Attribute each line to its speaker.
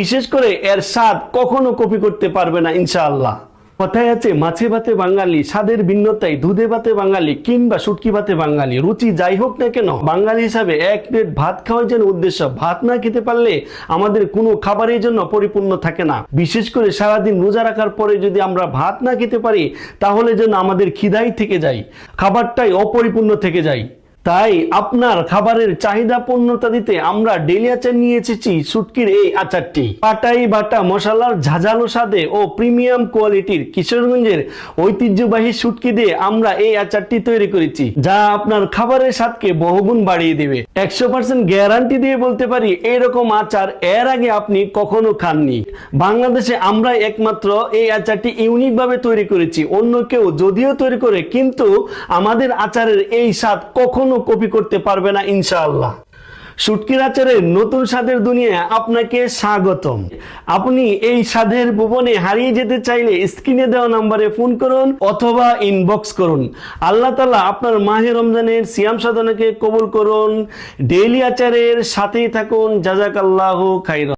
Speaker 1: বিশেষ করে এর স্বাদ কখনো কপি করতে পারবে না, ইনশাআল্লাহ। কথায় আছে, মাছে ভাতে বাঙালি, স্বাদের ভিন্নতায় দুধে ভাতে বাঙালি কিংবা শুটকি ভাতে বাঙালি, রুচি যাই হোক না কেন, বাঙালি হিসাবে এক প্লেট ভাত খাওয়ার যেন উদ্দেশ্য। ভাত না খেতে পারলে আমাদের কোনো খাবারের জন্য পরিপূর্ণ থাকে না। বিশেষ করে সারাদিন রোজা রাখার পরে যদি আমরা ভাত না খেতে পারি, তাহলে যেন আমাদের খিদাই থেকে যায়, খাবারটাই অপরিপূর্ণ থেকে যায়। তাই আপনার খাবারের চাহিদা পূর্ণতা দিতে আমরা ডেলি আচার নিয়ে এসেছি সুটকির এই আচারটি। পাটাই বাটা মশলার ঝাঁঝালো স্বাদে ও প্রিমিয়াম কোয়ালিটির কিশোরগঞ্জের ঐতিহ্যবাহী সুটকি দিয়ে আমরা এই আচারটি তৈরি করেছি, যা আপনার খাবারের স্বাদকে বহুগুণ বাড়িয়ে দেবে। একশো পার্সেন্ট গ্যারান্টি দিয়ে বলতে পারি এরকম আচার এর আগে আপনি কখনো খাননি। বাংলাদেশে আমরা একমাত্র এই আচারটি ইউনিক ভাবে তৈরি করেছি, অন্য কেউ যদিও তৈরি করে, কিন্তু আমাদের আচারের এই স্বাদ কখনো কপি করতে পারবে না, ইনশাআল্লাহ। নতুন স্বাদের দুনিয়ায় আপনাকে স্বাগতম। আপনি এই স্বাদের ভুবনে হারিয়ে যেতে চাইলে স্ক্রিনে দেওয়া নাম্বারে ফোন করুন অথবা ইনবক্স করুন। আল্লাহ তালা আপনার মাহে রমজানের সিয়াম সাধনাকে কবুল করুন। ডেইলি আচারের সাথেই থাকুন। জাজাক আল্লাহ খাইর